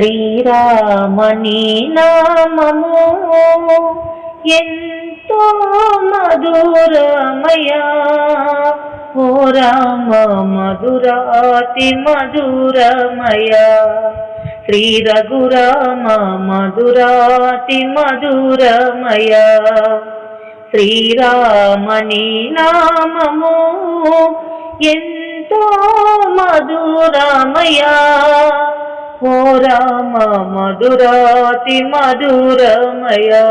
శ్రీరామణి నామము. ఎంతో మధురమయా ఓ రామ మధురాతి మధురమయా శ్రీ రఘురామ మధురాతి మధురమయా శ్రీరామణి నామము. ఎంతో మధురమయా ఓ రామ మధురాతి మధురమయా.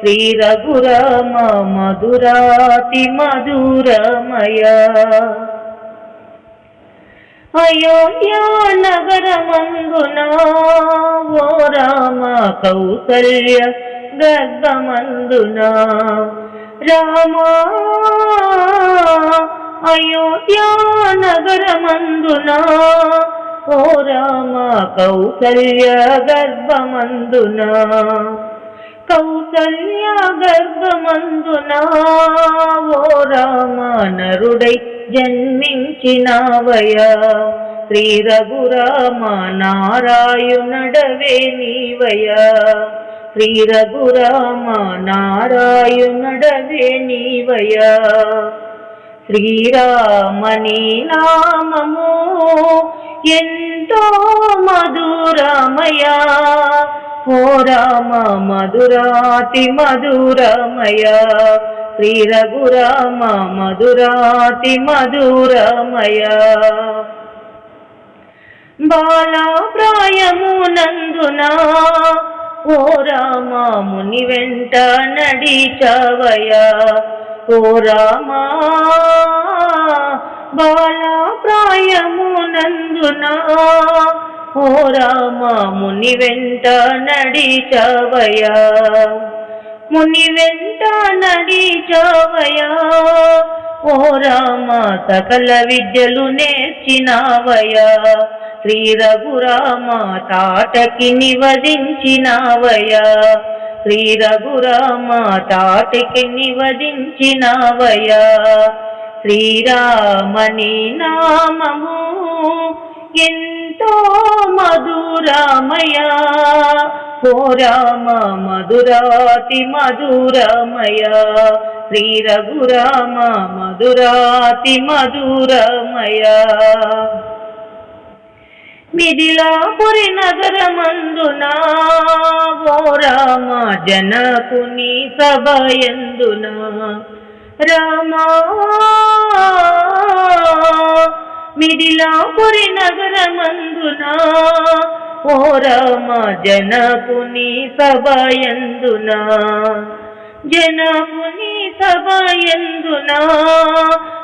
శ్రీ రఘురామ మధురాతి మధురమయా. అయోధ్యా నగరమందున ఓ రామ కౌసల్య గర్భమందున. రామా అయోధ్యా నగరమందున ఓ రామ కౌసల్య గర్భమందున కౌసల్య గర్భమందున ఓ రామ నరుడై జన్మించినావయా? శ్రీ రఘురామ నారాయణుడవే నీవయా? శ్రీ రఘురామ నారాయణుడవే నీవయా శ్రీరామని నామము ఎంతో మధురమయా ఓ రామ మధురాతి మధురమయా శ్రీ రఘురామ మధురాతి మధురమయా బాలా ప్రాయమునందున ఓ రామ ముని వెంట నడిచవయా ఓ రామా బాలాప్రాయమునందున ఓ రామ ముని వెంట నడిచవయా. ముని వెంట నడిచవయా. ఓ రామ సకల విద్యలు నేర్చినావయా. శ్రీ రఘురామ తాటకి నివదించినావయా. శ్రీ రఘురామ తాటకి నివదించినావయా. శ్రీరామని నామము. ఎంతో మధురామయా ఓ రామ మధురాతి మధురమయా శ్రీ రఘురామ మధురాతి మధురమయా మిథిలాపురి నగరమందున? ఓ రామ జనకుని సభయందున రామా. మిథిలాపురి నగరమందునా? ఓ రామ జనకుని సభయందున జనకుని సభయందున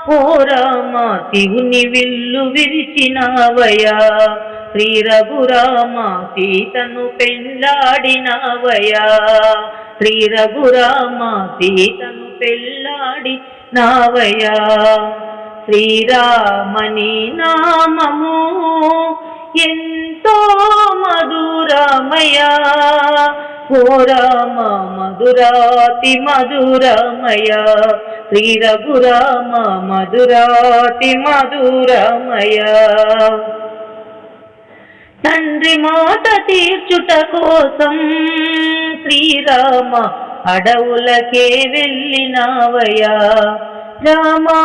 ఓ రామ శివుని విల్లు విరిచినావయా? శ్రీ రఘురామ సీతను పెళ్ళాడినవయా? శ్రీ రఘురామ సీతను పెళ్ళాడి నావయా. శ్రీరామని నామము ఎంతో మధురమయా. ఓ రామ మధురాతి మధురమయా. శ్రీ రఘురామ మధురాతి మధురమయా. తండ్రి మాట తీర్చుట కోసం శ్రీరామ అడవులకే వెళ్ళినావయా రామా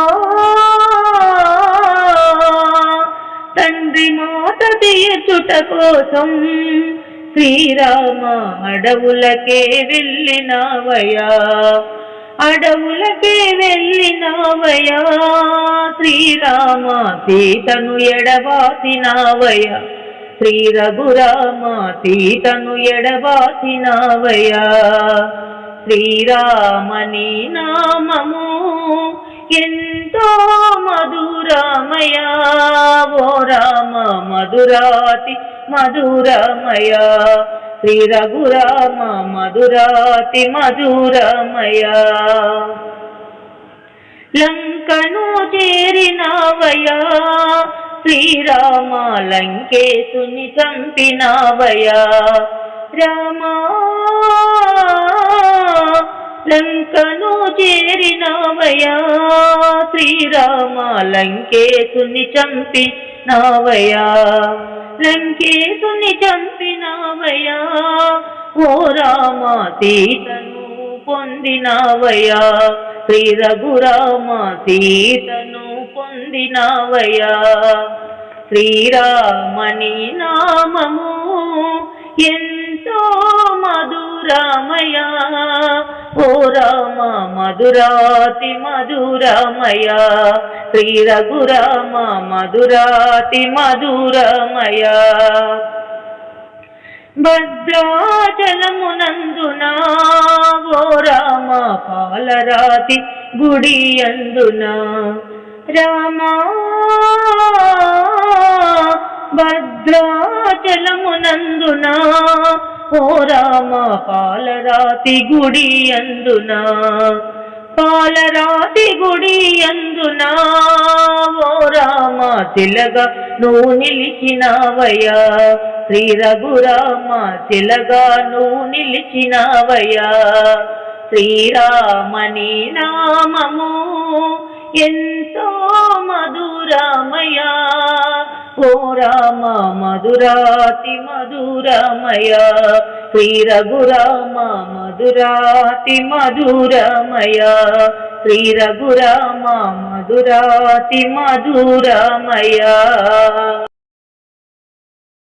తండ్రి మాట తీర్చుట కోసం శ్రీరామ అడవులకే వెళ్ళినావయా అడవులకే వెళ్ళినావయా శ్రీరామ సీతను ఎడబాసినావయా శ్రీ రఘురామ సీతను ఎడబాసినావయా శ్రీరామని నామము ఎంతో మధురమయా ఓ రామ మధురాతి మధురమయా శ్రీ రఘురామ మధురాతి మధురమయా లంకను చేరినవయా శ్రీరామ లంకేశుని చంపినావయా రామా లంకను చేరినావయా శ్రీరామ లంకేశుని చంపి నావయా లంకేశుని చంపినావయా ఓ రామ సీతను పొందినావయా శ్రీ రఘురామ సీతను పొందినావయ్యా శ్రీరామని నామము ఎంతో మధురామయ ఓ రామ మధురాతి మధురామయ శ్రీ రఘురామ మధురాతి మధురమయ భద్రాచలమునందున ఓ రామ పాలరాతి గుడి అందునా రామా భద్రాచలమునందున? ఓ రామ పాలరాతి గుడి అందున? పాలరాతి గుడి అందున? ఓ రామ తిలగ నువ్వు నిలిచినావయ్యా. శ్రీ రఘురామ తిలగా నువ్వు నిలిచినావయ్యా. శ్రీరామని నామము ఎంతో మధురామయా ఓ రామ మధురాతి మధురమయ శ్రీ రఘురామ మధురాతి మధురమయ శ్రీ రఘురామ మధురాతి మధురమయ